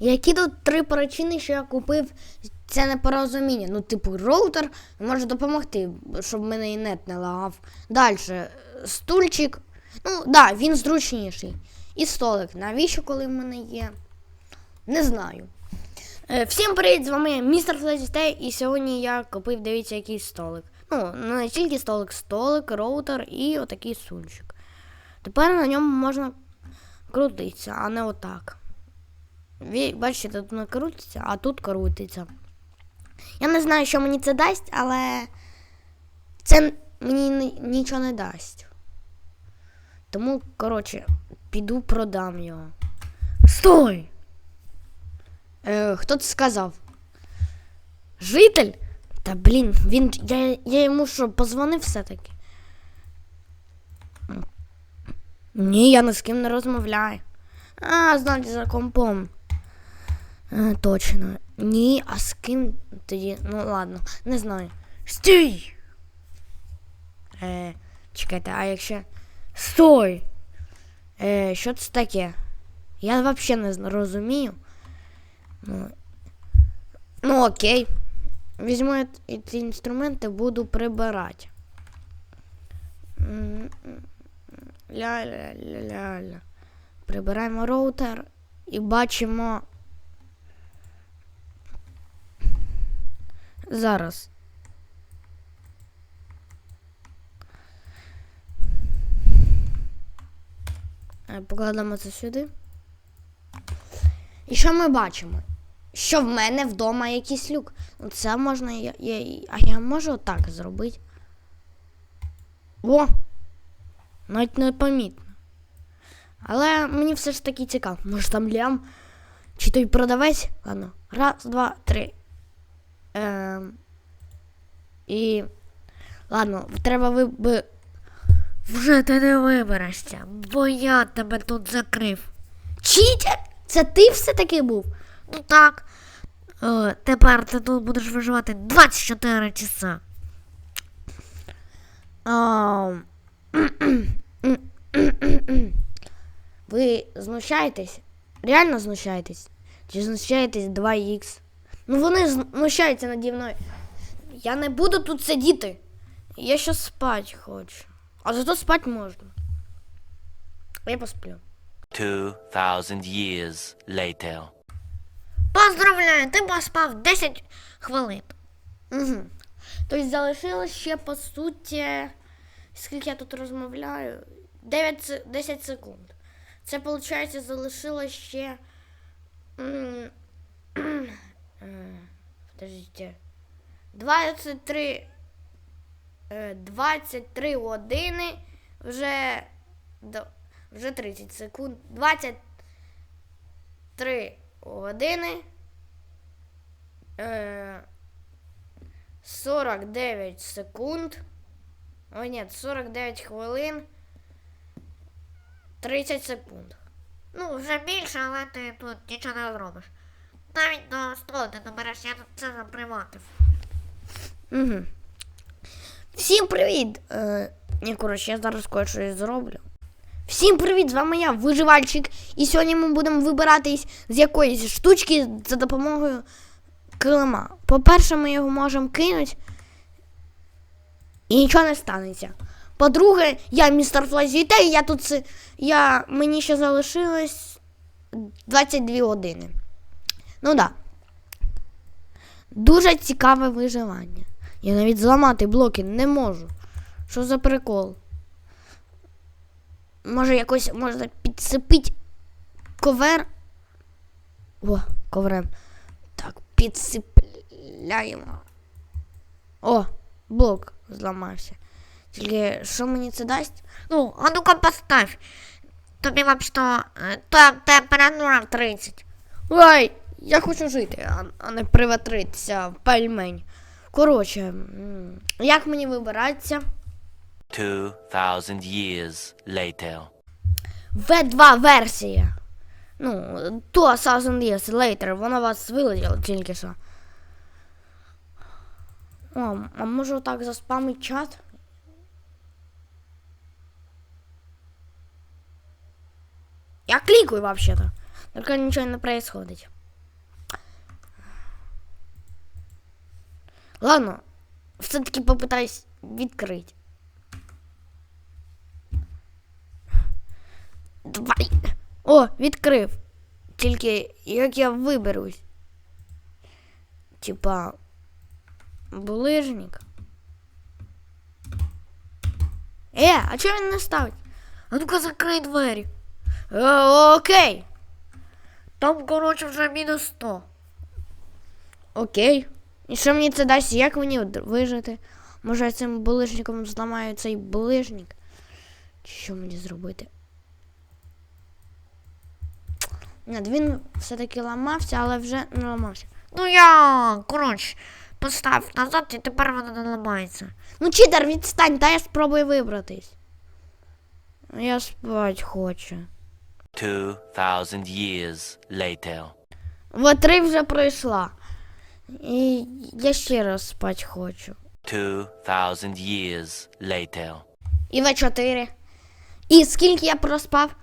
Які тут три причини, що я купив це непорозуміння? Ну, типу, роутер може допомогти, щоб мене і нет не лагав. Далі, стульчик. Ну, да, він зручніший. І столик. Навіщо, коли в мене є? Не знаю. Е, Всім привіт, з вами містер Флезістей, і сьогодні я купив, дивіться, якийсь столик. Ну, не тільки столик, столик, роутер і отакий сульчик. Тепер на ньому можна крутитися, а не отак. Бачите, тут не крутиться, а тут крутиться. Я не знаю, що мені це дасть, але це мені нічого не дасть. Тому, коротше, піду продам його. Стой! Е, хто це сказав? Житель? Та блін, він. Я, я йому що, позвонив все-таки? Ні, я ні з ким не розмовляю. А, значить, за компом. Е, точно. Ні, а з ким тоді? Ну ладно, не знаю. Стій! Е, чекайте, а якщо. Стой! Е, що це таке? Я взагалі не розумію. Ну, ну окей. Візьму ці інструменти, буду прибирати. Ля-ля-ля-ля-ля. Прибираємо роутер і бачимо. Зараз. Е, Покладемо це сюди. І що ми бачимо? Що в мене вдома якийсь люк. Ну, Це можна. Я, я, а я можу отак зробити. О! Навіть не помітно. Але мені все ж таки цікаво. Може там лям? Чи той продавець? Ладно. Раз, два, три. Ем. І. Ладно, треба ви. Вже ти не виберешся, бо я тебе тут закрив. Читер? Це ти все-таки був? Ну так. Е, тепер ти тут будеш виживати 24 часа. Ам. Ви знущаєтесь? Реально знущаєтесь? Чи знущаєтесь 2х? Ну вони знущаються наді мною. Я не буду тут сидіти. Я ще спать хочу. А зато спать можна. Я посплю. 2,000 years later. Поздравляю, ти поспав 10 хвилин. Угу. Тобто залишилось ще по суті. Скільки я тут розмовляю? 9, се- 10 секунд. Це, виходить, залишилось ще. М, е, Подождіть. 23. е, 23 години. Вже. Вже 30 секунд. 23 години. Е, 49 секунд. О, ні, 49 хвилин. 30 секунд. Ну, вже більше, але ти тут нічого не зробиш. Навіть до столу ти добереш, я це заприватив. Угу. Всім привіт! Е, коротше, я зараз кое-що зроблю. Всім привіт! З вами я, виживальщик. І сьогодні ми будемо вибиратись з якоїсь штучки за допомогою килима. По-перше, ми його можемо кинути. І нічого не станеться. По-друге, я містер Флазіте, і я тут я, мені ще залишилось 22 години. Ну да. Дуже цікаве виживання. Я навіть зламати блоки не можу. Що за прикол? Може якось можна підсипити ковер. О, коврем. Так, підсипляємо. О, блок зламався. Тільки що мені це дасть? Ну, а ну-ка поставь. Тобі взагалі там температура 30. Ой, я хочу жити, а, не приватритися в пельмень. Коротше, як мені вибиратися? 2,000 years later. V2 версія. Ну, 2000 years later, вона вас вилетіла тільки що. О, а може так заспамить чат? Я кликаю вообще-то. Только ничего не происходит. Ладно, все-таки попитаюсь відкрити. Давай. О, відкрив. Тільки як я виберусь. Типа. Булижник. Е, а чого він не ставить? А ну-ка закрий двері. Е, окей. Там, коротше, вже мінус 100. Окей. І що мені це дасть? Як мені вижити? Може я цим булижником зламаю цей булижник? Чи що мені зробити? Ні, він все-таки ламався, але вже не ламався. Ну я, коротше, постав назад і тепер вона не ламається. Ну, читер, відстань, та я спробую вибратись. Я спать хочу. Two thousand years later. Вот три вже пройшла. І я ще раз спать хочу. Two thousand years later. І В4. І скільки я проспав?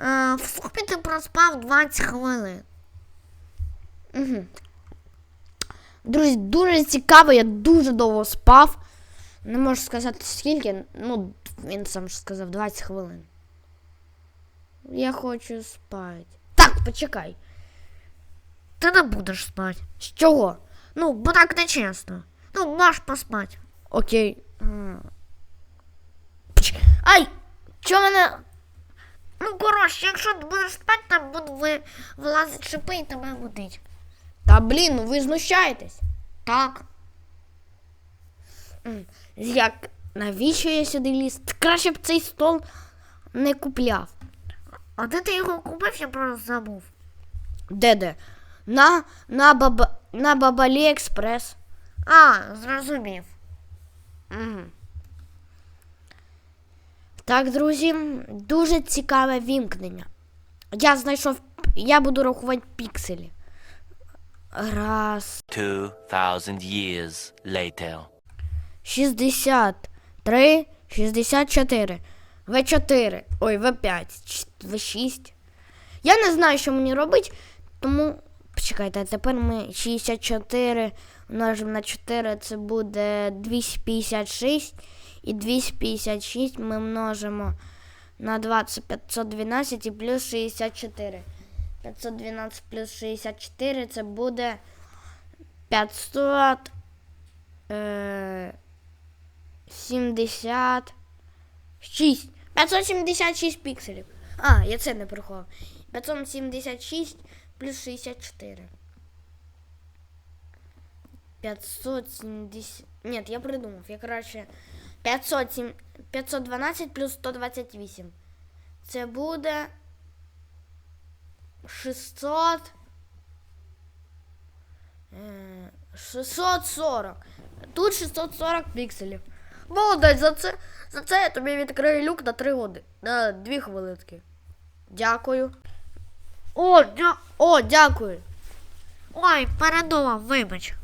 Е, в сумі ти проспав 20 хвилин. Угу. Друзі, дуже цікаво, я дуже довго спав. Не можу сказати скільки, ну, він сам ж сказав 20 хвилин. Я хочу спати. Так, почекай. Ти не будеш спати. З чого? Ну, бо так не чесно. Ну, можеш поспати. Окей. Ай! Чого мене. Ну, коротше, якщо ти будеш спати, там будуть ви- вилазити шипи і тебе будить. Та блін, ну ви знущаєтесь. Так. Як? Навіщо я сюди ліз? Краще б цей стол не купляв. А де ти його купив, я просто забув. Де де? На, на, баба, на Бабалі Експрес. А, зрозумів. Угу. Так, друзі, дуже цікаве вімкнення. Я знайшов. Я буду рахувати пікселі. Раз, Two thousand years later. 63, 64, В4, ой, В5, В6. Я не знаю, що мені робити, тому. Почекайте, а тепер ми 64 множимо на 4, це буде 256. І 256 ми множимо на 20, 512 і плюс 64. 512 плюс 64 це буде 500. Е, 76. 576 пікселів. А, я це не приховав. 576 плюс 64. 570. Ні, я придумав. Я краще. 507... 512 плюс 128. Це буде 600. е, 640. Тут 640 пікселів. Молодець, за це, за це я тобі відкрию люк на 3 години. На 2 хвилинки. Дякую. О, дя... О, дякую. ой, передумав, вибач.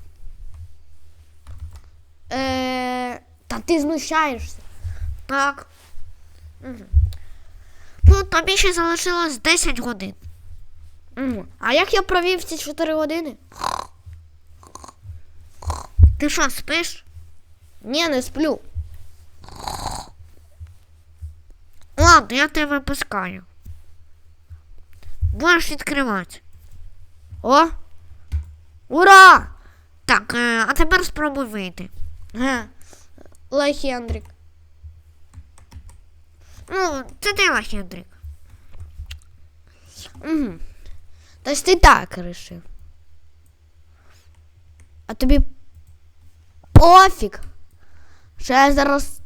Е, та ти знущаєшся. Так. Угу. Ну, тобі ще залишилось 10 годин. Угу. А як я провів ці 4 години? Ти що, спиш? Ні, не сплю. Ладно, я тебе випускаю. Будеш відкривати. О! Ура! Так, е, а тепер спробуй вийти. Лехендрик. Ну, це ти Лахендрик. Угу. Та ж ти так рішив. А тобі пофіг. Що я зараз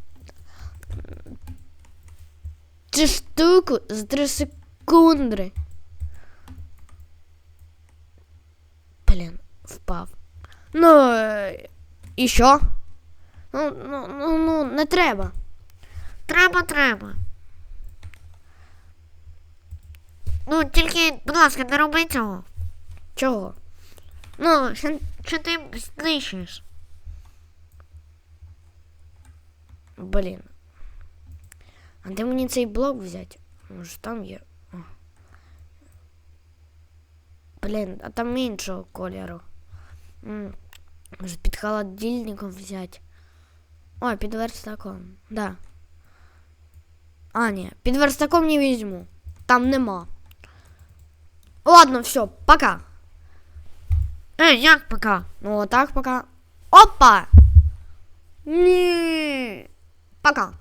цю штуку за 3 секунди. Блін, впав. Ну, е, і що? Ну, ну, ну, ну, не треба. Треба, треба. Ну, тільки, будь ласка, не роби цього. Чого? Ну, що, що ти знищуєш. Блін. А де мені цей блок взяти? Може там є. Блін, а там іншого кольору. М. Може під холодильником взяти. Ой, під верстаком. Да. А, ні, під верстаком не візьму. Там нема. Ладно, все, пока. Ей, як пока? Ну, отак пока. Опа! Ні. Пока.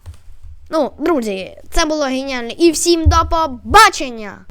Ну, друзі, це було геніально. І всім до побачення!